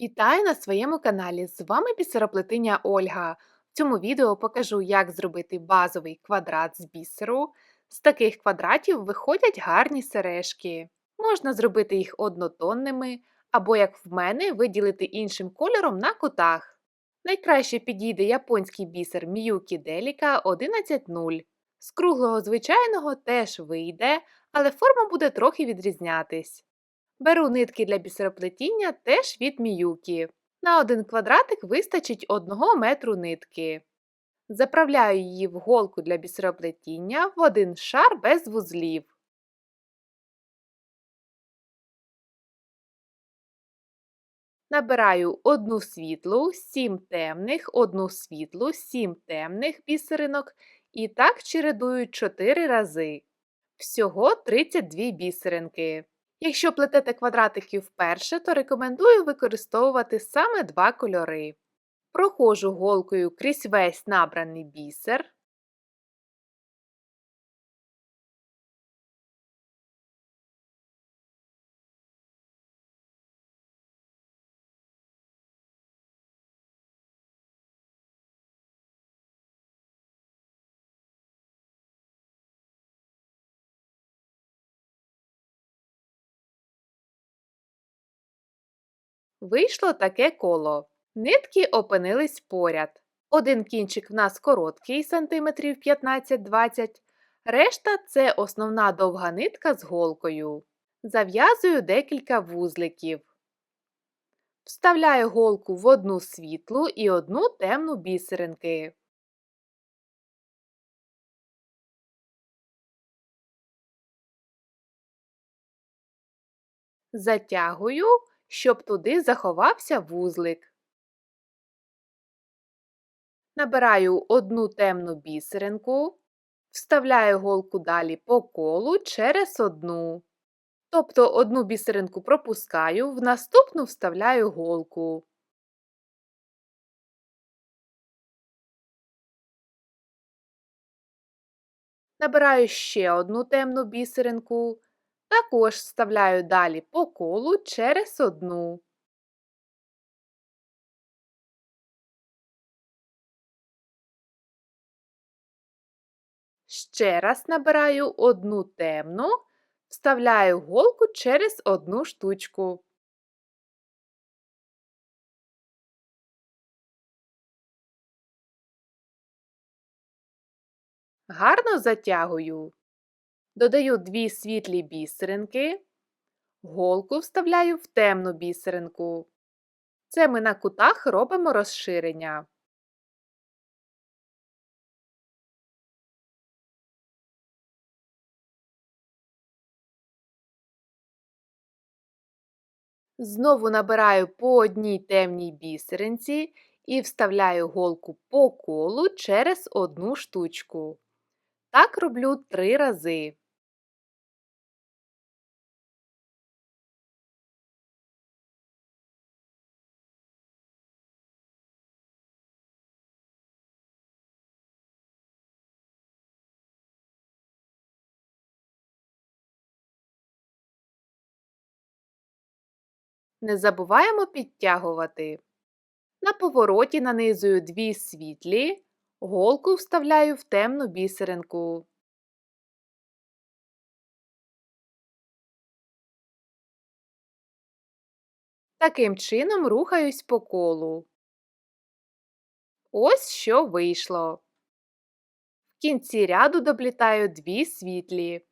Вітаю на своєму каналі! З вами бісероплетиня Ольга. В цьому відео покажу, як зробити базовий квадрат з бісеру. З таких квадратів виходять гарні сережки. Можна зробити їх однотонними, або, як в мене, виділити іншим кольором на кутах. Найкраще підійде японський бісер Miyuki Delica 11.0. З круглого звичайного теж вийде, але форма буде трохи відрізнятись. Беру нитки для бісероплетіння теж від міюкі. На один квадратик вистачить 1 метру нитки. Заправляю її в голку для бісероплетіння в один шар без вузлів. Набираю одну світлу, 7 темних, одну світлу, 7 темних бісеринок і так чередую 4 рази. Всього 32 бісеринки. Якщо плетете квадратики вперше, то рекомендую використовувати саме два кольори. Проходжу голкою крізь весь набраний бісер. Вийшло таке коло. Нитки опинились поряд. Один кінчик в нас короткий сантиметрів 15-20, решта це основна довга нитка з голкою. Зав'язую декілька вузликів. Вставляю голку в одну світлу і одну темну бісеринки. Затягую щоб туди заховався вузлик. Набираю одну темну бісеринку, вставляю голку далі по колу через одну. Тобто одну бісеринку пропускаю, в наступну вставляю голку. Набираю ще одну темну бісеринку, також вставляю далі по колу через одну. Ще раз набираю одну темну, вставляю голку через одну штучку. Гарно затягую. Додаю дві світлі бісеринки, голку вставляю в темну бісеринку. Це ми на кутах робимо розширення. Знову набираю по одній темній бісеринці і вставляю голку по колу через одну штучку. Так роблю три рази. Не забуваємо підтягувати. На повороті нанизую дві світлі, голку вставляю в темну бісеринку. Таким чином рухаюсь по колу. Ось що вийшло. В кінці ряду доплітаю дві світлі.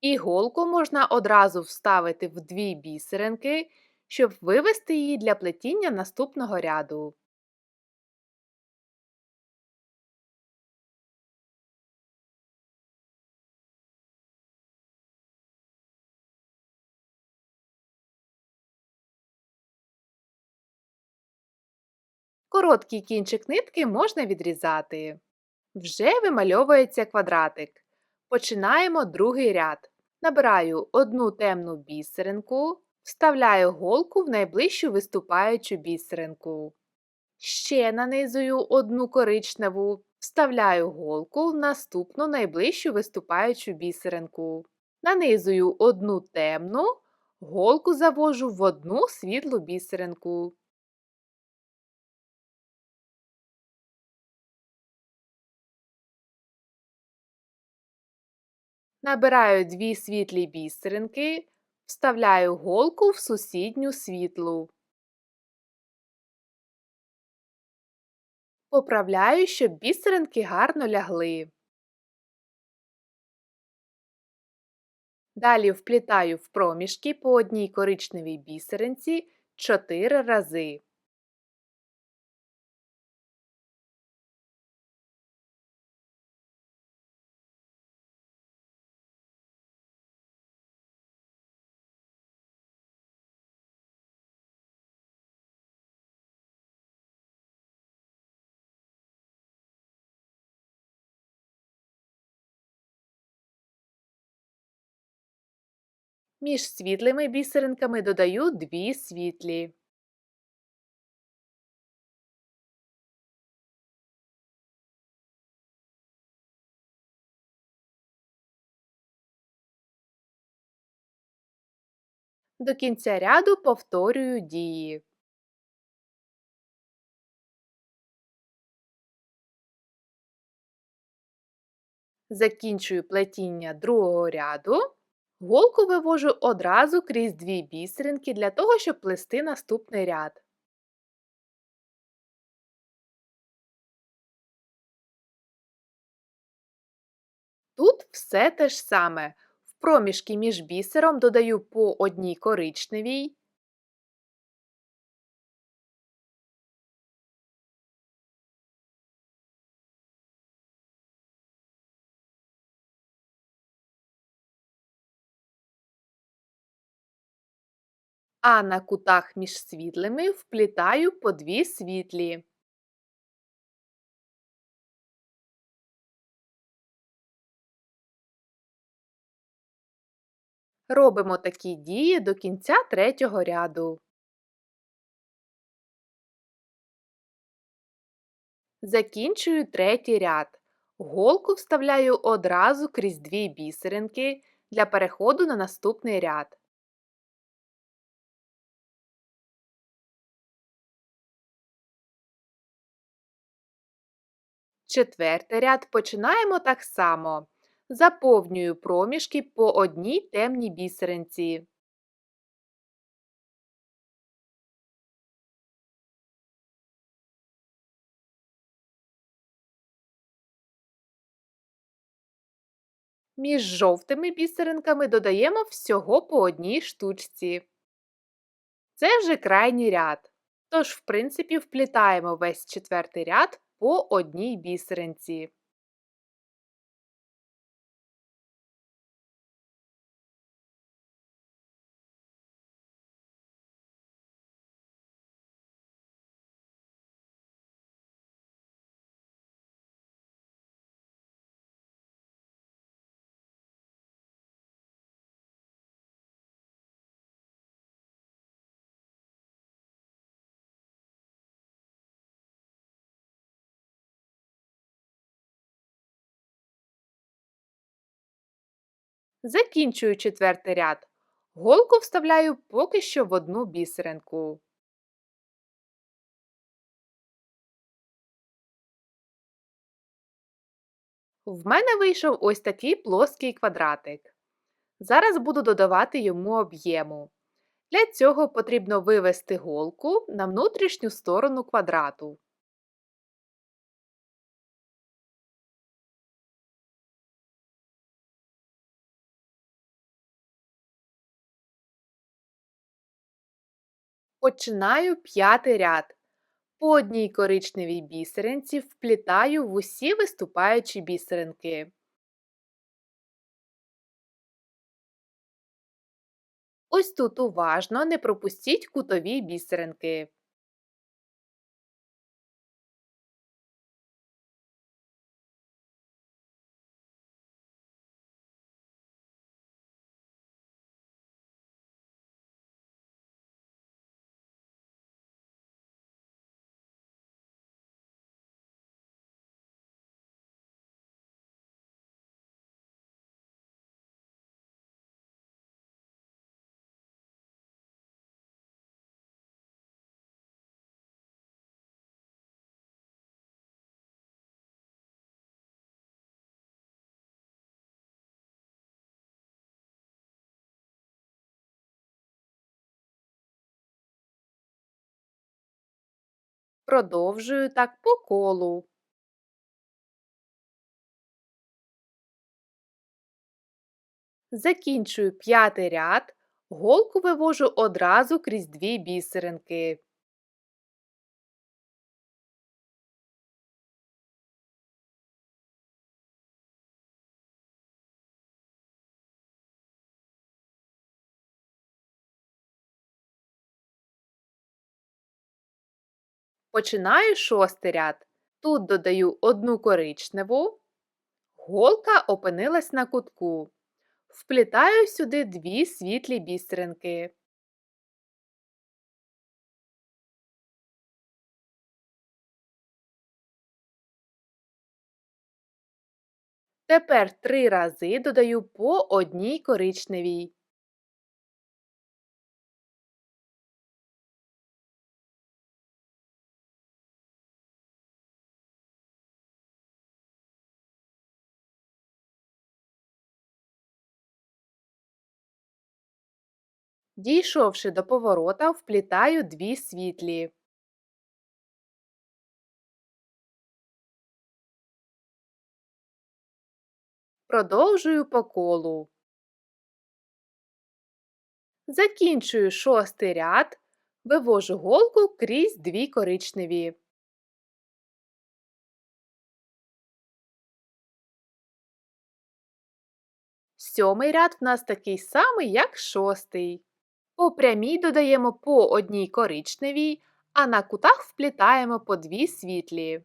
Іголку можна одразу вставити в дві бісеринки, щоб вивести її для плетіння наступного ряду. Короткий кінчик нитки можна відрізати. Вже вимальовується квадратик. Починаємо другий ряд. Набираю одну темну бісеринку, вставляю голку в найближчу виступаючу бісеринку. Ще нанизую одну коричневу, вставляю голку в наступну найближчу виступаючу бісеринку. Нанизую одну темну, Голку завожу в одну світлу бісеринку. Набираю дві світлі бісеринки, вставляю голку в сусідню світлу. Поправляю, щоб бісеринки гарно лягли. Далі вплітаю в проміжки по одній коричневій бісеринці 4 рази. Між світлими бісеринками додаю дві світлі. До кінця ряду повторюю дії. Закінчую плетіння другого ряду. Голку вивожу одразу крізь дві бісеринки для того, щоб плести наступний ряд. Тут все те ж саме. В проміжки між бісером додаю по одній коричневій, а на кутах між світлими вплітаю по дві світлі. Робимо такі дії до кінця третього ряду. Закінчую третій ряд. Голку вставляю одразу крізь дві бісеринки для переходу на наступний ряд. Четвертий ряд починаємо так само. Заповнюю проміжки по одній темній бісеринці. Між жовтими бісеринками додаємо всього по одній штучці. Це вже крайній ряд. Тож, в принципі, вплітаємо весь четвертий ряд по одній бісеринці. Закінчую четвертий ряд. Голку вставляю поки що в одну бісеринку. В мене вийшов ось такий плоский квадратик. Зараз буду додавати йому об'єму. Для цього потрібно вивести голку на внутрішню сторону квадрату. Починаю п'ятий ряд. По одній коричневій бісеринці вплітаю в усі виступаючі бісеринки. Ось тут уважно не пропустіть кутові бісеринки. Продовжую так по колу. Закінчую п'ятий ряд, голку вивожу одразу крізь дві бісеринки. Починаю шостий ряд. Тут додаю одну коричневу, голка опинилась на кутку. Вплітаю сюди дві світлі бісеринки. Тепер три рази додаю по одній коричневій. Дійшовши до поворота, вплітаю дві світлі. Продовжую по колу. Закінчую шостий ряд, вивожу голку крізь дві коричневі. Сьомий ряд в нас такий самий, як шостий. По прямій додаємо по одній коричневій, а на кутах вплітаємо по дві світлі.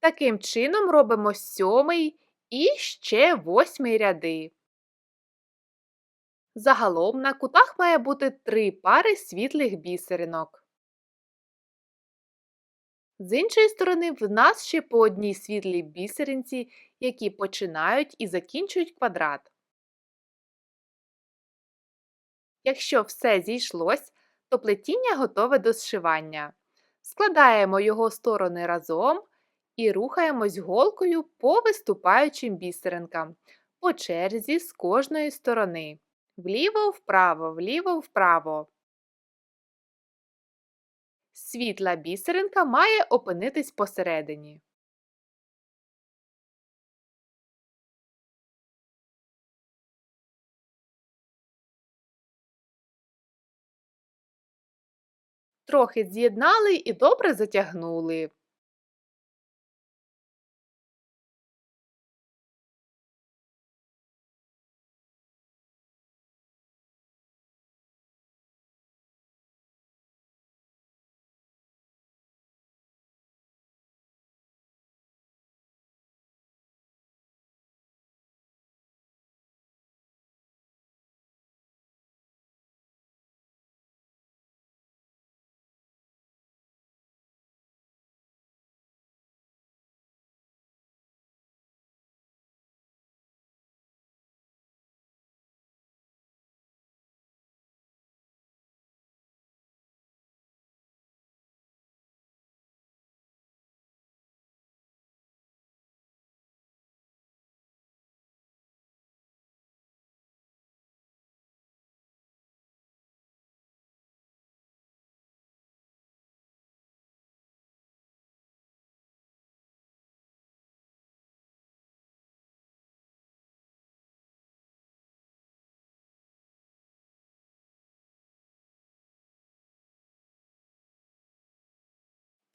Таким чином робимо сьомий і ще восьмий ряди. Загалом на кутах має бути три пари світлих бісеринок. З іншої сторони, в нас ще по одній світлій бісеринці, які починають і закінчують квадрат. Якщо все зійшлось, то плетіння готове до зшивання. Складаємо його сторони разом і рухаємось голкою по виступаючим бісеринкам по черзі з кожної сторони. Вліво-вправо, вліво-вправо. Світла бісеринка має опинитись посередині. Трохи з'єднали і добре затягнули.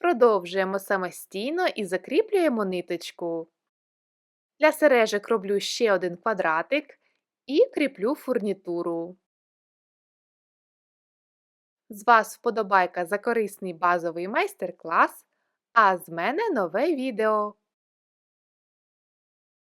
Продовжуємо самостійно і закріплюємо ниточку. Для сережок роблю ще один квадратик і кріплю фурнітуру. З вас вподобайка за корисний базовий майстер-клас, а з мене нове відео.